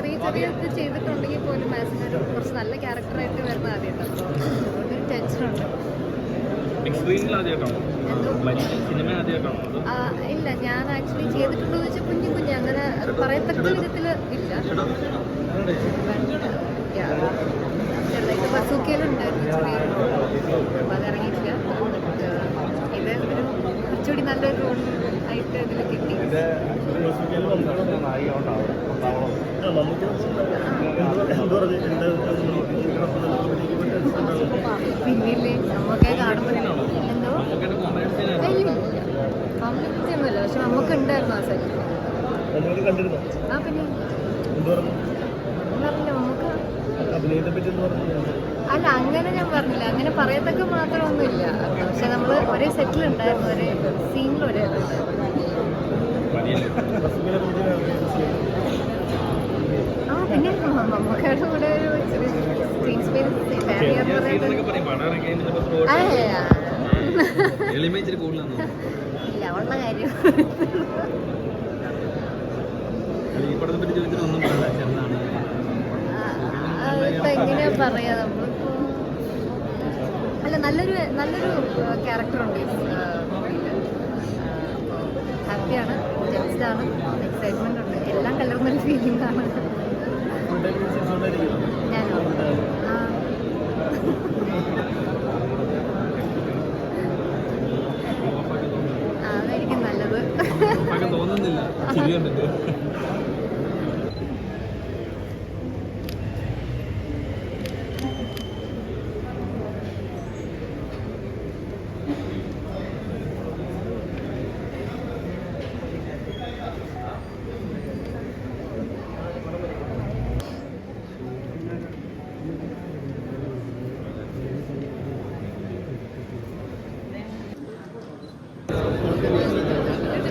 ചെറിയ ചെറിയ ഇത് ചെയ്തിട്ടുണ്ടെങ്കിൽ പോലും മാസിനൊരു കുറച്ച് നല്ല ക്യാരക്ടറായിട്ട് വരുന്ന ആദ്യമായിട്ടാണ് അതുകൊണ്ട് ടെൻഷനുണ്ട് ഇല്ല ഞാൻ ആക്ച്വലി ചെയ്തിട്ടുണ്ടോ എന്ന് വെച്ചാൽ കുഞ്ഞു കുഞ്ഞു അങ്ങനെ പറയത്തക്ക വിധത്തിൽ ഇല്ല. ചെറുതായിട്ട് ബസൂക്കയിലുണ്ടായിരുന്നു ചെറിയൊരു റോൾ അപ്പോൾ അത് ഇറങ്ങിയിട്ടില്ല ഇത് ഒരു കുറച്ചുകൂടി നല്ലൊരു റോൾ ആയിട്ട് ഇതിൽ കിട്ടി. പിന്നില്ലേ നമുക്ക് കാണുമ്പോൾ എന്തോ കോംപ്ലിമെന്റ് ഒന്നുമില്ല പക്ഷെ നമുക്ക് ഉണ്ടായിരുന്നു ആ സെറ്റ് കണ്ടിരുന്നോ? ആ പിന്നെ? പറഞ്ഞില്ല നമുക്ക് അഭിനയത്തെ പറ്റി അല്ല അങ്ങനെ ഞാൻ പറഞ്ഞില്ല. അങ്ങനെ പറയത്തക്ക മാത്രമൊന്നുമില്ല. പക്ഷെ നമ്മൾ ഒരേ സെറ്റിൽ ഉണ്ടായിരുന്നു ഒരേ സീനിൽ ഒരേ ആ പിന്നെ മമ്മൂക്കയുടെ കൂടെ ഒരു സ്ക്രീൻ സ്പേസ് പറയുന്നത്. പറയും. ഇല്ല ഉള്ള കാര്യം. പറ്റി അല്ല നല്ലൊരു നല്ലൊരു ക്യാരക്ടറുണ്ട് ഹാപ്പിയാണ് ജെൻസ്ഡാണ് എക്സൈറ്റ്മെന്റ് ഉണ്ട് എല്ലാം കലർന്നൊരു ഫീലിംഗ് ആണ് ഞാനോ ആ അതായിരിക്കും നല്ലത് തോന്നുന്നില്ല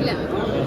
ഇല്ല